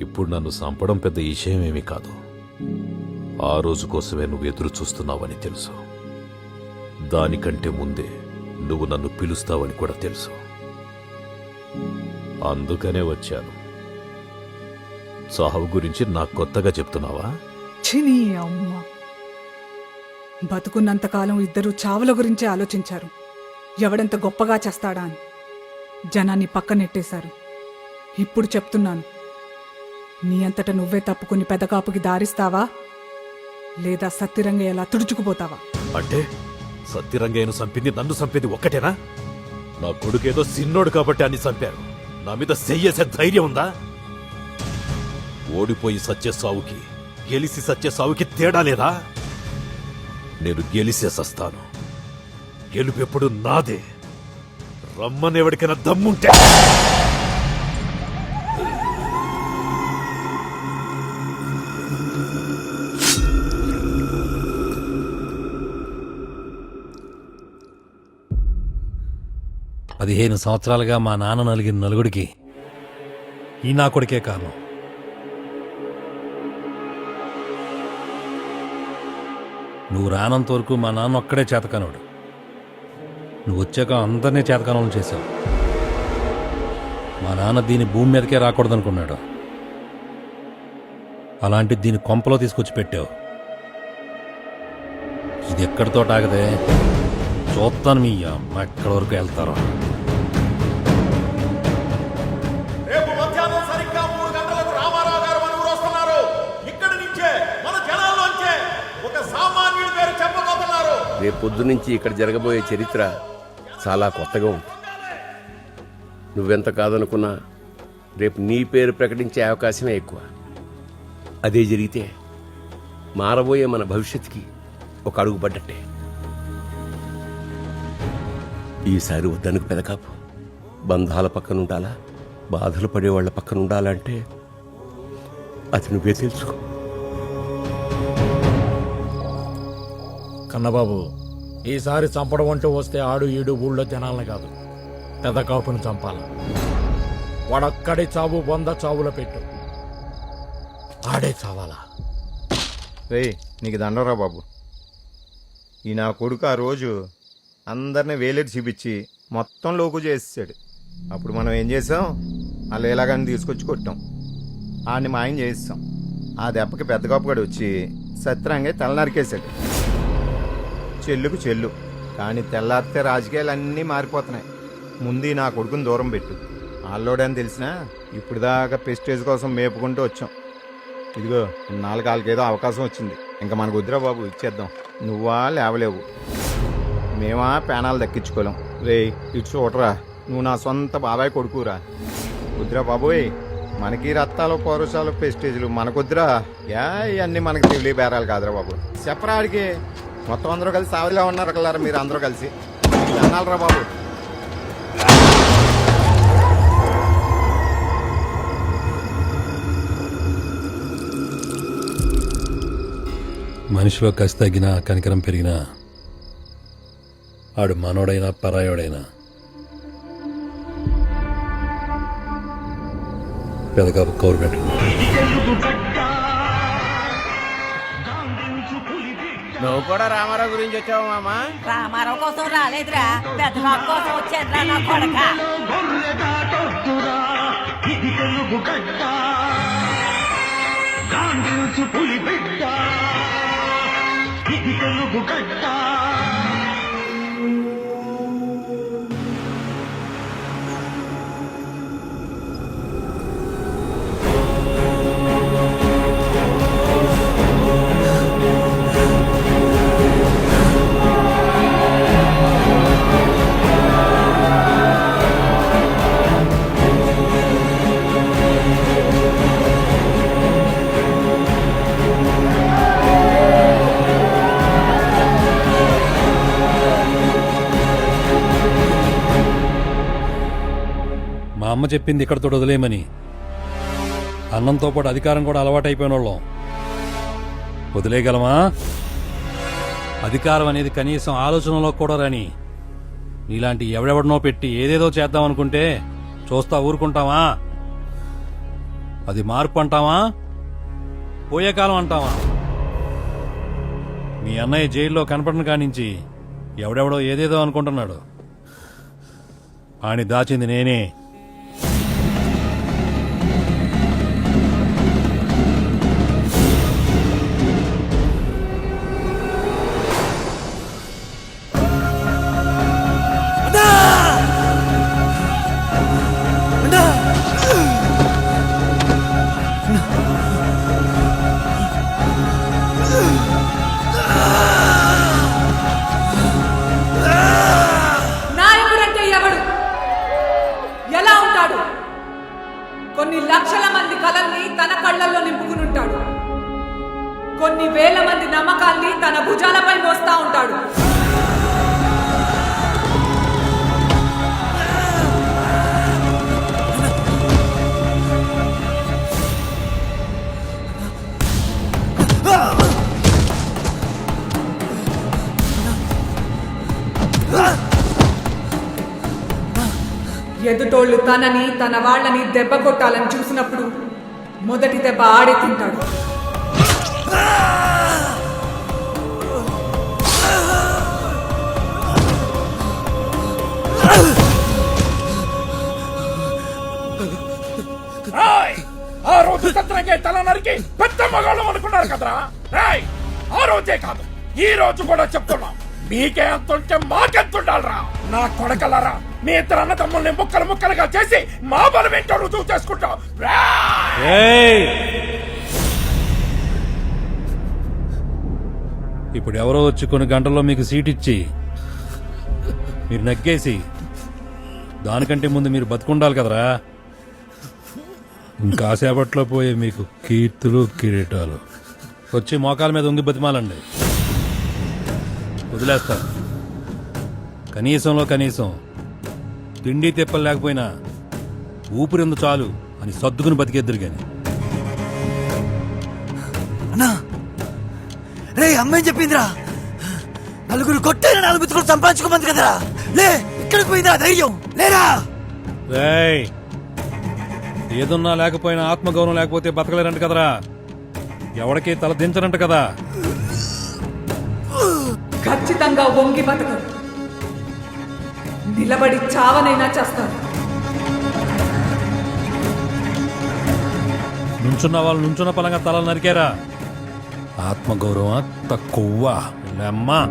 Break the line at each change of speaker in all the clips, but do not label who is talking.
ఇప్పుడు నన్ను చంపడం పెద్ద విషయమేమీ కాదు. ఆ రోజు కోసమే నువ్వు ఎదురు చూస్తున్నావని తెలుసు. దానికంటే ముందే నువ్వు నన్ను పిలుస్తావని కూడా తెలుసు. అందుకనే వచ్చాను. సాహు గురించి నాకు కొత్తగా చెప్తున్నావా?
చిని అమ్మ. బతుకున్నంతకాలం ఇద్దరు చావుల గురించే ఆలోచించారు. ఎవడంత గొప్పగా చేస్తాడా అని. జనాన్ని పక్కనెట్టేశారు. ఇప్పుడు చెప్తున్నాను. నీ అంతట నువ్వే తప్పుకుని పెదకాపుకి దారిస్తావా? లేదా సత్తిరంగయ్య ఎలా తుడుచుకుపోతావా?
అంటే సత్యరంగయ్యను చంపింది నన్ను చంపింది ఒక్కటేనా? నా కొడుకేదో సిన్నోడు కాబట్టి అన్ని చంపారు. నా మీద చెయ్యేసే ధైర్యం ఉందా? ఓడిపోయి సచ్చే సావుకి గెలిసి సచ్చే సావుకి తేడా లేదా? నేను గెలిసే సస్తాను గెలుపెప్పుడు నాదే. రమ్మనెవడికైనా దమ్ముంటే
పదిహేను సంవత్సరాలుగా మా నాన్న నలిగిన నలుగుడికి ఈ నా కొడుకే కారణం. నువ్వు రానంత వరకు మా నాన్న ఒక్కడే చేతకానోడు. నువ్వు వచ్చాక అందరినీ చేతకానం చేశావు. మా నాన్న దీని భూమి మీదకే రాకూడదనుకున్నాడు. అలాంటి దీని కొంపలో తీసుకొచ్చి పెట్టావు. ఇది ఎక్కడితో ఆగదే? చూస్తాను మీ అమ్మ ఎక్కడి వరకు వెళ్తారో.
రేపు
పొద్దు నుంచి ఇక్కడ జరగబోయే చరిత్ర చాలా కొత్తగా ఉంది. నువ్వెంత కాదనుకున్నా రేపు నీ పేరు ప్రకటించే అవకాశమే ఎక్కువ. అదే జరిగితే మారబోయే మన భవిష్యత్తుకి ఒక అడుగు పడ్డట్టే. ఈసారి వద్దనుకు పెదకాపు. బంధాల పక్కన ఉండాలా బాధలు పడేవాళ్ళ పక్కన ఉండాలంటే అది నువ్వే తెలుసుకో.
కన్నబాబు ఈసారి చంపడం అంటూ వస్తే ఆడు ఈడు ఊళ్ళో జనాలని కాదు. పెద్ద కాపును చంపాల. వాడక్కడి చావు వంద చావుల పెట్టు. ఆడే చావాలా?
రే నీకు దండరా బాబు. ఈ నా కొడుకు ఆ రోజు అందరిని వేలెట్టి చూపించి మొత్తం లోకు చేసేసాడు. అప్పుడు మనం ఏం చేసాం? వాళ్ళు ఎలాగని తీసుకొచ్చి కొట్టాం. ఆడిని మాయం చేయిస్తాం ఆ దెబ్బకి పెద్ద కాపుగాడు వచ్చి సత్రంగా తల నరికేశాడు చెల్లుకు చెల్లు. కానీ తెల్లారితే రాజకీయాలు అన్నీ మారిపోతున్నాయి. ముందు నా కొడుకుని దూరం పెట్టు. ఆల్లోడని తెలిసినా ఇప్పుడు దాకా పెస్టేజ్ కోసం మేపుకుంటూ వచ్చాం. ఇదిగో నాలుగు ఏదో అవకాశం వచ్చింది. ఇంకా మనకు వద్దురా బాబు ఇచ్చేద్దాం. నువ్వా లేవలేవు. మేమా పేనాలు దక్కించుకోలేం. రే ఇటు చూడరా. నువ్వు నా సొంత బాబాయ్ కొడుకురా. వద్దురా బాబోయ్. మనకి రత్తాలు పౌరుషాలు పెస్టేజ్లు మనకొద్దురా. యా ఇవన్నీ మనకి తెలియ బేరాలు కాదురా బాబు. చెప్పరాడికి మొత్తం అందరూ కలిసి సావిలా ఉన్నారు కలరా మీరు అందరూ కలిసి. అన్నాలరా బాబు?
మనిషిలో కసి తగ్గినా కనికరం పెరిగినా ఆడు మనోడైనా పరాయోడైనా. పెదకాపు కౌరు
నువ్వు కూడా రామారావు గురించి వచ్చావు మామా?
రామారావు కోసం రాలేదురా. పెద్ద బాబు కోసం వచ్చేదిరా నా కొడక.
మా అమ్మ చెప్పింది ఇక్కడతో వదిలేయమని. అన్నంతో పాటు అధికారం కూడా అలవాటైపోయిన వాళ్ళం వదిలేయగలమా? అధికారం అనేది కనీసం ఆలోచనలో కూడా రాని. నీలాంటి ఎవడెవడనో పెట్టి ఏదేదో చేద్దాం అనుకుంటే చూస్తా ఊరుకుంటావా? అది మార్పు అంటావా? పోయే కాలం అంటావా? మీ అన్నయ్య జైల్లో కనపడిన కానించి ఎవడెవడో ఏదేదో అనుకుంటున్నాడు. ఆని దాచింది నేనే.
కొన్ని వేల మంది నమ్మకాల్ని తన భుజాలపై మోస్తా ఉంటాడు. ఎదుటోళ్ళు తనని తన వాళ్ళని దెబ్బ కొట్టాలని చూసినప్పుడు మొదటి దెబ్బ ఆడే తింటాడు.
ఆ రోజు సత్రంగా తల నరికి పెద్ద మగాళ్ళం అనుకున్నారు కదరా? రాయ్ ఆ రోజే కాదు ఈ రోజు కూడా చెప్తున్నా. మీకే అంత అంతుంటే మాకెంతుండాలరా నా కొడకలరా మీ ఇద్దరు అన్న తమ్ముల్ని ముక్కలు ముక్కలుగా చేసి మా బలం ఏంటో రుజువు చేసుకుంటాం.
ఇప్పుడు ఎవరో వచ్చి కొన్ని గంటల్లో మీకు సీట్ ఇచ్చి మీరు నగ్గేసి దానికంటే ముందు మీరు బతుకుండాలి కదరా. ఇంకాసేపట్లో పోయే మీకు కీర్తులు కిరీటాలు. వచ్చి మోకాల మీద ఉంగి బతిమాలండి. వదిలేస్తా. కనీసంలో కనీసం తిండి తిప్పలు లేకపోయినా ఊపిరిందు చాలు అని సర్దుకుని బతికేద్దరు కానీ
అన్నా! రే అమ్మాయి చెప్పిందిరా? నలుగురు కొట్టైన నాలుగు బితుకులు సంపాదించుకోమంది కదరా. లే ఇక్కడికి పోయిందిరా ధైర్యం. లేరా?
రేయ్ ఏదున్నా లేకపోయినా ఆత్మగౌరవం లేకపోతే బతకలేరంట కదరా. ఎవడికి తల దించరంట కదా.
ఖచ్చితంగా వంగి బతకరు. నిలబడి చావనైనా చేస్తారు.
నుంచున్న వాళ్ళు నుంచున్న పలంగా తలలు నరికారా. ఆత్మగౌరవం తక్కువ. లెమ్మా.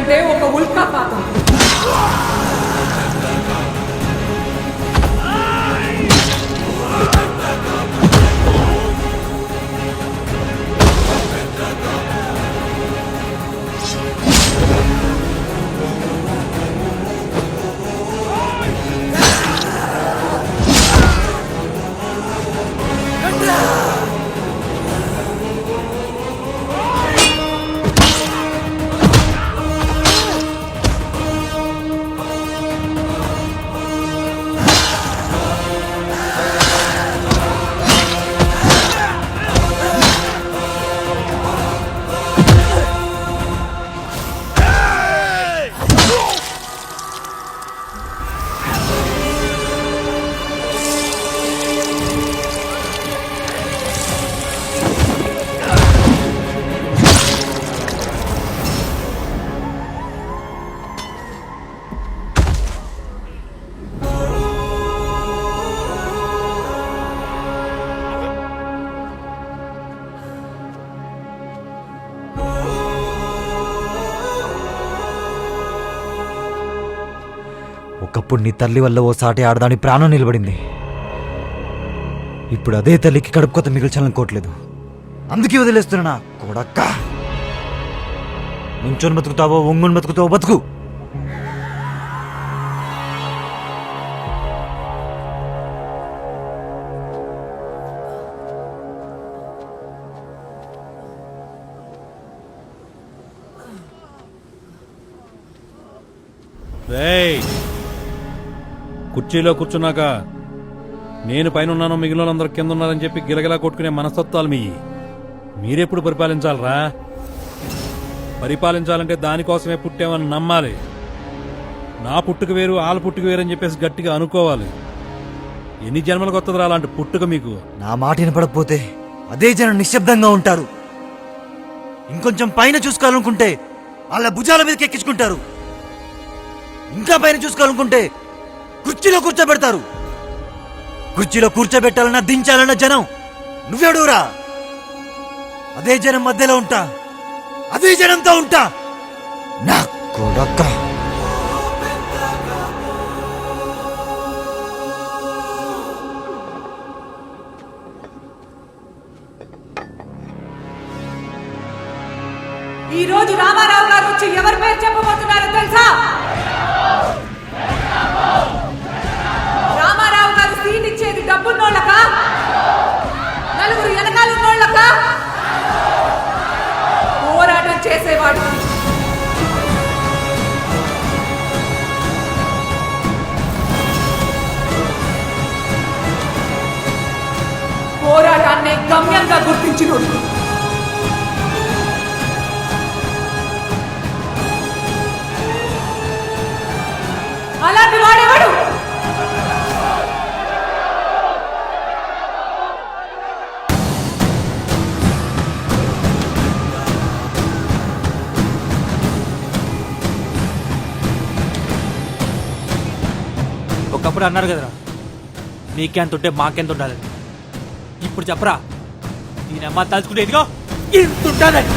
అంటే ఒక ఉల్కాపాతం
ఒకప్పుడు నీ తల్లి వల్ల ఓ సాటి ఆడదాని ప్రాణం నిలబడింది. ఇప్పుడు అదే తల్లికి కడుపు కొత్త మిగిల్చాలనుకోవట్లేదు అందుకే వదిలేస్తున్నా కొడక్క. నుంచొని బతుకుతావో ఒంగుని బతుకుతావో బతుకు.
Hey! కుర్చీలో కూర్చున్నాక నేను పైన ఉన్నాను మిగిలిన కింద ఉన్నారని చెప్పి గిలగిలా కొట్టుకునే మనస్తత్వాలు మీ. మీరెప్పుడు పరిపాలించాలరా? పరిపాలించాలంటే దానికోసమే పుట్టామని నమ్మాలి. నా పుట్టుక వేరు వాళ్ళ పుట్టుక వేరు అని చెప్పేసి గట్టిగా అనుకోవాలి. ఎన్ని జన్మలకు వస్తుందిరా అలాంటి పుట్టుక మీకు?
నా మాట వినపడకపోతే అదే జనం నిశ్శబ్దంగా ఉంటారు. ఇంకొంచెం పైన చూసుకోవాలనుకుంటే వాళ్ళ భుజాల మీదకి ఎక్కించుకుంటారు. ఇంకా పైన చూసుకోవాలనుకుంటే కుర్చీలో కూర్చోబెడతారు. కుర్చీలో కూర్చోబెట్టాలన్నా దించాలన్నా జనం. నువ్వెడురా అదే జనం మధ్యలో ఉంటా. అదే జనంతో ఉంటా. నా కొడక్క
చేసేవాడు పోరాటాన్ని గమ్యంగా గుర్తించినోడు అలాంటి వాడేవాడు
అప్పుడు అన్నారు కదరా. నీకెంత ఉంటే మాకెంత ఉండాలని ఇప్పుడు చెప్పరా. నేను అమ్మ తలుచుకుంటే ఇదిగో ఇంత ఉండాలని